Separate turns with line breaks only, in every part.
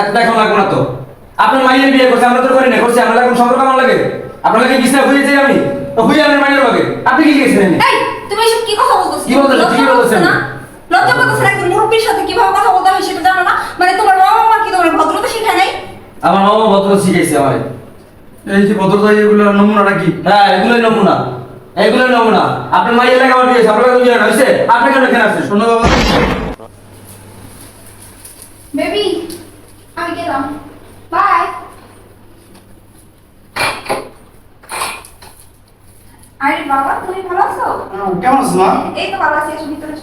এত লাগবে না তো। আপনার মাইয়ের বিয়ে করছে আমরা তো করি না করছি আমরা এখন সম্পর্ক আমার লাগে। আপনার লাগে বিছনা হয়ে যাই আমি। তো হয়ে আমার লাগে। আপনি কি গেছিলেন
এই তুমি এসব কি কথা বলতেছো?
কি?
লজ্জা
কি বলতেছো?
করতেছো না? লজ্জা করতেছো না একজন মুরব্বীর সাথে কীভাবে কথা বলতে হয় সেটা জানো না? মানে তোমার বাবা মা কি তোমার ভদ্রতা শিখায় নাই?
আমার মামা ভদ্র শিখেছে আমার।
এই যে ভদ্রতা এগুলো নমুনাটা কি?
হ্যাঁ এগুলোই নমুনা। এগুলোই নমুনা। আপনার মাইয়ের লাগে আমার বিয়ে আপনার লাগে আপনি কেন এখানে আসছেন?
শোনো বাবা
বেবি। আমি গেলাম। বাই। আরে বাবা তুমি ভালো আছো?
কেমন আছো মা?
এই তো ভালো আছি এসো ভিতরে।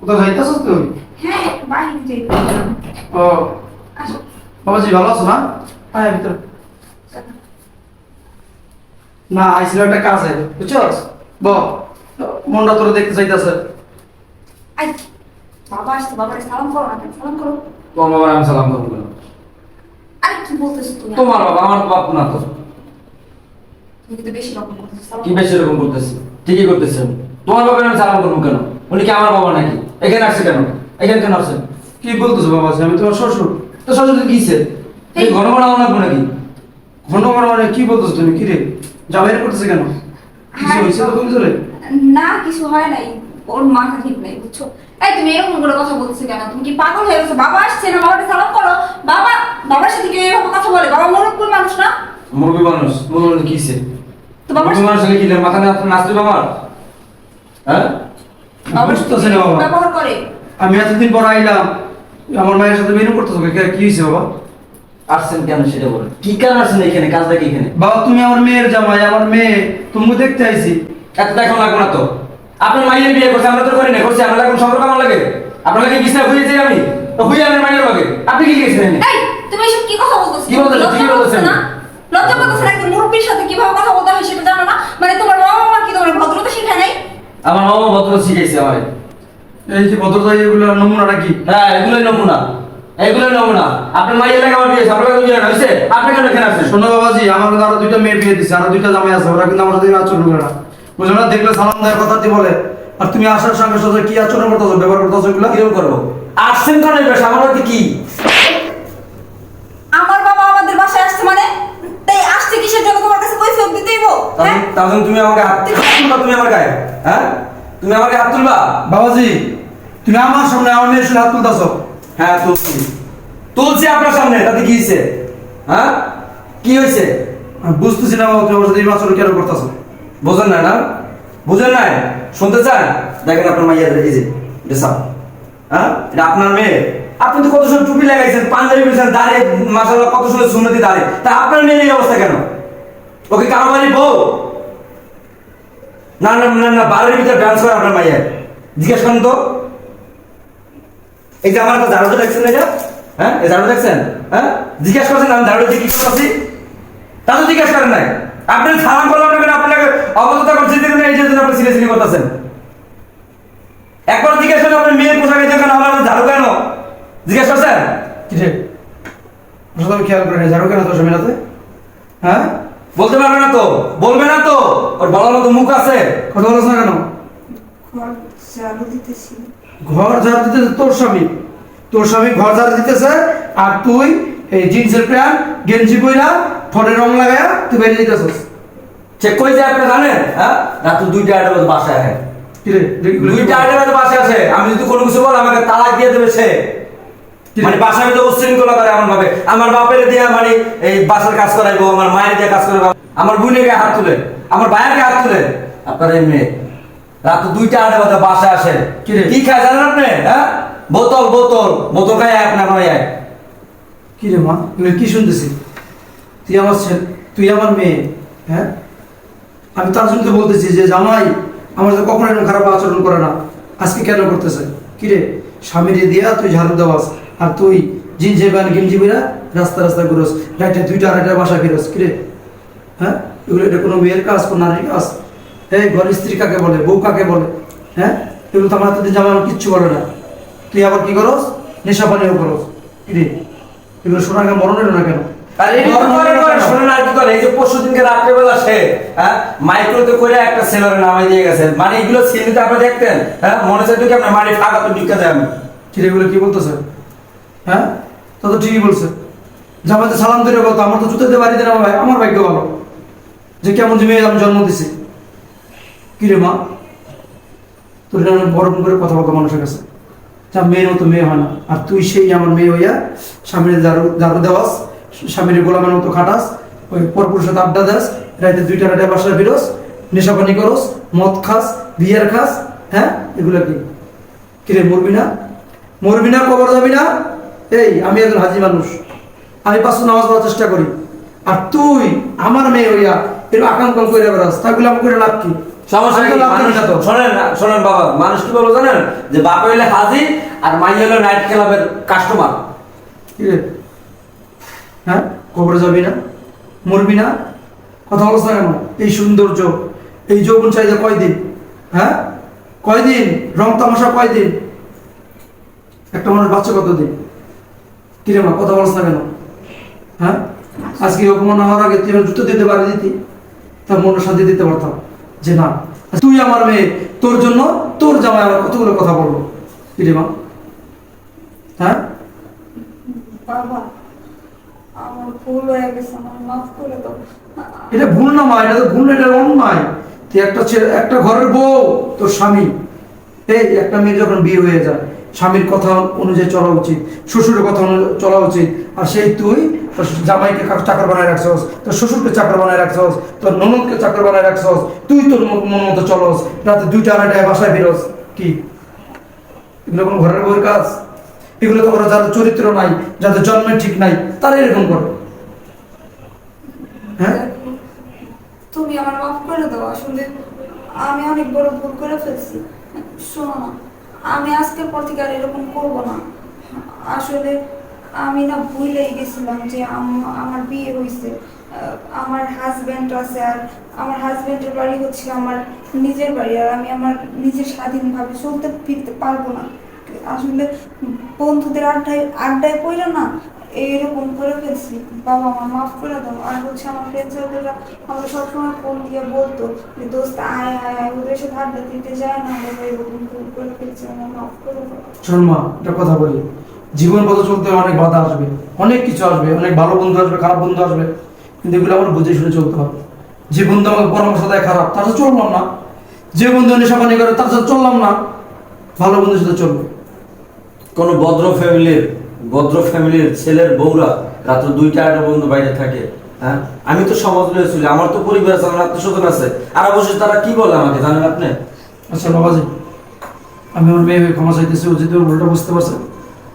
কোথাও যাইতেছো তুই
হ্যাঁ বাইরে যাই
ও বাবাজি ভালো আছো না হ্যাঁ ভিতর। না আইছিল একটা কাজে বুঝছ? ব মনটা তোর দেখতে চাইতেছে।
আই বাবা আসছে বাবারে সালাম করো না সালাম করো।
তোমার বাবার আমি সালাম করব কেন?
আরে কি বলতেছো তুমি
তোমার বাবা আমার বাপ না তো।
তুমি কিন্তু বেশি রকম করতেছো
কি বেশি এরকম করতেছে? ঠিকই করতেছে। তোমার বাবার আমি সালাম করব কেন? উনি কি আমার বাবা নাকি? এখানে আসছে কেন? এখানে কেন আসছেন
কি বলতেছো বাবাজি আমি তোমার শ্বশুর।
তো সরস্বতী কিসে এই ঘন ঘন আমার লাগবো নাকি?
ঘন ঘন মানে কি বলতেছো তুমি? কি রে? জামাইয়ের করতেছে কেন? কিছু
হ্যাঁ।
হয়েছে তো তুমি ধরে?
না কিছু হয় নাই। ওর মাথা ঠিক নাই বুঝছ? এই তুমি এরকম করে কথা বলছো কেন? তুমি কি পাগল হয়ে গেছো? বাবা আসছে না বাবাকে সালাম করো। বাবা বাবার সাথে কেউ এভাবে কথা বলে? বাবা মুরব্বী মানুষ না?
মুরবি মানুষ? মুরবি মানুষ কিসে?
তো বাবার
মুরবি মানুষ হলে কি মাথা না? নাচবে হ্যাঁ?
বাবার
বুঝতেছে না বাবা।
ব্যবহার করে।
আমি এতদিন পর আইলাম আমার মায়ের সাথে মেনু করতেছো কে- কি হয়েছে বাবা?
আসছেন কেন সেটা বলেন। কি কারণ আসছেন এখানে? কাজটা কি এখানে?
বাবা তুমি আমার মেয়ের জামাই আমার মেয়ে তুমি দেখতে আইছি।
এত দেখানো লাগবে না তো। আপনার মাইয়ের বিয়ে করছে আমরা তো করি না করছি আমরা এখন সম্পর্ক আমার লাগে? আপনার লাগে বিছনা হয়ে যাই আমি? তো হয়ে আমার মাইয়ের লাগে। আপনি কি গেছিলেন
এই তুমি এসব কি কথা বলতেছো?
কি?
না? লজ্জা করতেছো না? একজন মুরব্বীর সাথে কীভাবে কথা বলতে হয় সেটা জানো না? মানে তোমার বাবা মা কি তোমার ভদ্রতা শিখায় নাই?
আমার মামা ভদ্র শিখেছে আমার।
এই যে ভদ্রতা এগুলো নমুনাটা কি?
হ্যাঁ এগুলোই নমুনা। এগুলোই নমুনা। আপনার মাইয়ের লাগে আমার বিয়ে আপনার লাগে বিয়ে হয়েছে? আপনি কেন
শোনো বাবাজি আমার আরও দুইটা মেয়ে বিয়ে দিচ্ছে আরও দুইটা জামাই আছে ওরা কিন্তু আমার সাথে আচরণ করে না। বুঝলো না? দেখলে সালাম দেয় কথা দিয়ে বলে। আর তুমি আসার সঙ্গে সাথে কি আচরণ করতেছো ব্যবহার করতেছো এগুলো
কীরকম করব? আসছেন কেন বেশ আমার হাতে কি?
আমার বাবা আমাদের বাসায় আসছে মানে? তাই আসছে কিসের জন্য তোমার কাছে কই কৈফিয়ত দিতেইব হ্যাঁ?
তাহলে তুমি আমাকে হাত তুলবা তুমি আমার গায়ে হ্যাঁ? তুমি আমাকে হাত তুলবা?
বাবাজি তুমি আমার সামনে আমার মেয়ের সাথে হাত তুলতেছো?
হ্যাঁ তুলছি। তুলছি আপনার সামনে তাতে কি হয়েছে হ্যাঁ? কি হয়েছে
বুঝতেছি না বাবা তুমি আমার সাথে এই আচরণ কেন করতেছো?
বোঝেন না না? বুঝেন নাই? শুনতে চান? দেখেন আপনার মাইয়া এই যে সাপ। হ্যাঁ? এটা আপনার মেয়ে। আপনি তো কত সময় টুপি লাগাইছেন, পাঞ্জাবি পরেছেন দাঁড়িয়ে মাসাল্লাহ কত সময় সুন্নতি দাঁড়িয়ে তা আপনার মেয়ের এই অবস্থা কেন? ওকে কারও বাড়ির বউ? না না না না, বাড়ির ভিতরে ডান্স করে আপনার মাইয়া। জিজ্ঞেস করেন তো। এই যে আমার একটা ঝাড়ু দেখছেন এটা? হ্যাঁ? এই ঝাড়ু দেখছেন? হ্যাঁ? জিজ্ঞেস করছেন, আমি ঝাড়ু দিয়ে কি করতেছি? তা তো জিজ্ঞেস করেন নাই। আপনি সালাম করলাম না অবস্থা করছি যে এই জন্য আপনি সিরিয়াসলি করতেছেন একবার জিজ্ঞেস করেন আপনার মেয়ের পোশাক এই কেন আমার ঝাড়ু কেন? জিজ্ঞেস করছেন?
আমি খেয়াল করি না কেন তোর স্বামীর হ্যাঁ?
বলতে পারবে না তো বলবে না তো। ওর বলার মতো মুখ আছে।
কথা বলছ না কেন?
ঘর চালু দিতেছি।
ঘর ঝাড় দিতেছে তোর স্বামী। তোর স্বামী ঘর ঝাড় দিতেছে আর তুই এই জিন্সের প্যান্ট গেঞ্জি পইরা ফোনে রং লাগায়া তুই বেরিয়ে দিতেছিস
চেক করে যে আপনি জানেন? হ্যাঁ? রাত দুইটা আড়াই বাজে বাসায়
কি
দুইটা আড়াই বাজে বাসায় আসে। আমি যদি কোনো কিছু বল আমাকে তালাক দিয়ে দেবে সে? মানে বাসার ভিতরে উচ্ছৃঙ্খলা করে এমন ভাবে আমার বাপের দিয়ে মানে এই বাসার কাজ করাইবো আমার মায়ের দিয়ে কাজ করাইবো আমার গায়ে হাত তুলে আমার ভাইয়ের গায়ে হাত তুলে। আপনার এই মেয়ে রাত দুইটা আড়াই বাজে বাসায় আসে।
কি
খায় জানেন আপনি? হ্যাঁ? বোতল বোতল। বোতল খায় আপনার ভাই
কি রে মা? কি শুনতেছি? তুই আমার তুই আমার মেয়ে হ্যাঁ? আমি তার জন্য বলতেছি যে, জামাই, আমার সাথে কখনো এরকম খারাপ আচরণ করে না। আজকে কেন করতেছে? কি রে? স্বামীরে দিয়া তুই ঝাড়ু দেওয়াস, আর তুই জিনজে প্যান্ট গেঞ্জি বেরা রাস্তা রাস্তা ঘুরোস রাইটে দুইটা আড়াইটা বাসা ফিরোস, কি রে? হ্যাঁ? এগুলো এটা কোনো মেয়ের কাজ, কোনো নারীর কাজ? এই ঘর স্ত্রী কাকে বলে, বউ কাকে বলে? হ্যাঁ? এগুলো তো আমার হাতে জামাই কিচ্ছু বলে না। তুই আবার কি করস? নেশা পানিও করস, কি রে? এগুলো শোনা কেন মরণ না কেন?
আর এই? শোনেন আর কি করে যে পরশু দিনকে রাত্রেবেলা সে হ্যাঁ মাইক্রোতে করে একটা সেলরে নামাই দিয়ে গেছে। মানে এগুলো সিনেতে আপনি দেখতেন হ্যাঁ মনে হচ্ছে কি আপনার মারি টাকা তো ঢুকে যায় আমি।
কি এগুলো কি বলতেছে? হ্যাঁ তা তো ঠিকই বলছে। জামাতে সালাম দিলে কথা আমার তো জুতাতে বাড়ি দেন ভাই আমার ভাগ্য ভালো। যে কেমন যে মেয়ে আমি জন্ম দিছি। কি রে মা? তোর অনেক বড় করে কথা বলতো মানুষের কাছে। যা মেয়ের মতো মেয়ে হয় না। আর তুই সেই আমার মেয়ে হইয়া স্বামীর দারু দারু দেওয়াস। স্বামীর গোলামের মতো খাটাস ওই পরপুরুষের সাথে আড্ডা দেস রাইতে দুইটা রাতে বাসায় ফিরোস নেশাপানি করস মদ খাস বিয়ার খাস হ্যাঁ? এগুলো কি? কিরে মরবি না? মরবি না কবর যাবি না? এই আমি একজন হাজি মানুষ। আমি পাঁচশো নামাজ পড়ার চেষ্টা করি। আর তুই আমার মেয়ে হইয়া এরকম আকাঙ্ক্ষা করে বেড়াস তাগুলো আমি করে লাভ কি? তো তো।
শোনেন বাবা মানুষ কি বলব জানেন? যে বাপ হইলে হাজি আর মাই হইলে নাইট ক্লাবের কাস্টমার?
হ্যাঁ? কবরে যাবি না? মরবি না? কথা বলছ না কেন? এই সৌন্দর্য। এই যৌবন চাহিদা কয়দিন? হ্যাঁ? কয়দিন? রং তামাশা কয়দিন? একটা মানুষ বাচ্চা কতদিন? কিরে মা, কথা বলছ না কেন? হ্যাঁ? আজকে অপমান হওয়ার আগে তুই জুতো দিতে পারে দিতি? তার মনে শান্তি দিতে পারতাম। যে না, তুই আমার মেয়ে, তোর জন্য তোর জামাই আমার কতগুলো কথা বলল কিরে মা? হ্যাঁ? এটা ভুল না, মা, এটা তো ভুল, এটা অন্যায়। তুই একটা ছেলে, একটা ঘরের বউ, তোর স্বামী। এই, একটা মেয়ে যখন বিয়ে হয়ে যায়, স্বামীর কথা অনুযায়ী চলা উচিত, শ্বশুরের কথা চলা উচিত। আর সেই তুই জামাইকে চাকর বানায় রাখছস, তোর শ্বশুরকে চাকর বানায় রাখছস, তোর ননদকে চাকর বানায় রাখছস, তুই তোর মন মতো চলস। রাতে দুইটা আড়াইটায় বাসায় বেরোস কি? এগুলো কোনো ঘরের বউয়ের কাজ? এগুলো তো ওরা যাদের চরিত্র নাই, যাদের জন্মের ঠিক নাই তারা এরকম করে। হ্যাঁ?
তুমি আমার মাফ করে দাও, আসলে আমি অনেক বড় ভুল করে ফেলছি। শোনো না, আমি পর থেকে আর এরকম করব না। আসলে আমি না ভুলেই গেছিলাম যে আম- আমার বিয়ে হয়েছে আমার হাজব্যান্ড আছে আর আমার হাজব্যান্ডের বাড়ি হচ্ছে আমার নিজের বাড়ি আর আমি আমার নিজের স্বাধীনভাবে চলতে ফিরতে পারব না। আসলে বন্ধুদের আড্ডায় আড্ডায় পড়ে না এইরকম করে ফেলছি। বাবা আমার মাফ করে দাও। আর হচ্ছে আমার ফ্রেন্ড সার্কেলরা আমাকে সবসময় ফোন দিয়ে বলতো যে, দোস্ত, আয় আয় আয়, ওদের সাথে আড্ডা দিতে যায় না বাবা এরকম ভুল করে ফেলছি, আমার মাফ করে দাও।
শোন মা, একটা কথা বলি। জীবন পথে চলতে অনেক বাধা আসবে, অনেক কিছু আসবে, অনেক ভালো বন্ধু আসবে, খারাপ বন্ধু আসবে, কিন্তু এগুলো আমার বুঝে শুনে চলতে হবে। যে বন্ধু আমাকে পরামর্শ দেয় খারাপ, তার সাথে চললাম না। যে বন্ধু নেশাপানি করে, তার সাথে চললাম না। ভালো বন্ধুর সাথে চলবো।
কোন ভদ্র ফ্যামিলির ভদ্র ফ্যামিলির ছেলের বউরা রাত দুইটা আড়াই বন্ধু বাইরে থাকে হ্যাঁ? আমি তো সমাজ রয়েছিল আমার তো পরিবার আছে আমার আত্মস্বজন আছে। আর অবশ্যই তারা কি বলে আমাকে জানেন আপনি?
আচ্ছা বাবাজি আমি আমার মেয়ে ক্ষমা চাইতেছি ওর ভুলটা বুঝতে পারছে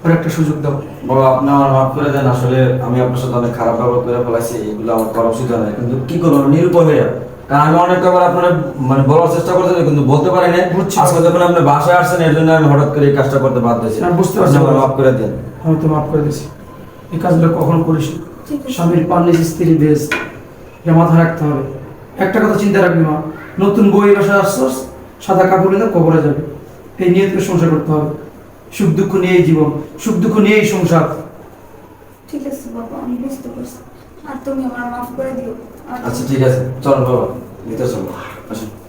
ওর একটা সুযোগ দাও।
বাবা আপনি আমার মাফ করে দেন আসলে আমি আপনার সাথে অনেক খারাপ ব্যবহার করে ফেলাইছি এগুলো আমার করা উচিত হয় না কিন্তু কি করব নিরুপায় হয়ে কারণ আমি অনেক ব্যাপার আপনার মানে বলার চেষ্টা করতে কিন্তু বলতে পারি না
বুঝছি।
আজকে যখন আপনি বাসায় আসছেন এর জন্য আমি হঠাৎ করে এই কাজটা করতে বাধ্য হয়েছি।
না, বুঝতে পারছি।
আমার মাফ করে দেন।
আমি তো মাফ করে দিছি এই কাজগুলো কখনো করিস
ঠিক আছে।
স্বামীর পান নিজ স্ত্রী বেশ। এটা মাথায় রাখতে হবে। একটা কথা চিন্তা রাখবি মা নতুন বই বাসায় আসছস সাদা কাপড় নিয়ে কবরে যাবে। এই নিয়ে তোকে সংসার করতে হবে। সুখ দুঃখ নিয়েই জীবন সুখ দুঃখ নিয়েই সংসার।
ঠিক আছে বাবা আমি বুঝতে পারছি। আর তুমি আমার মাফ করে দিও।
আচ্ছা ঠিক আছে। চলো বাবা ভিতরে চলো। আসুন।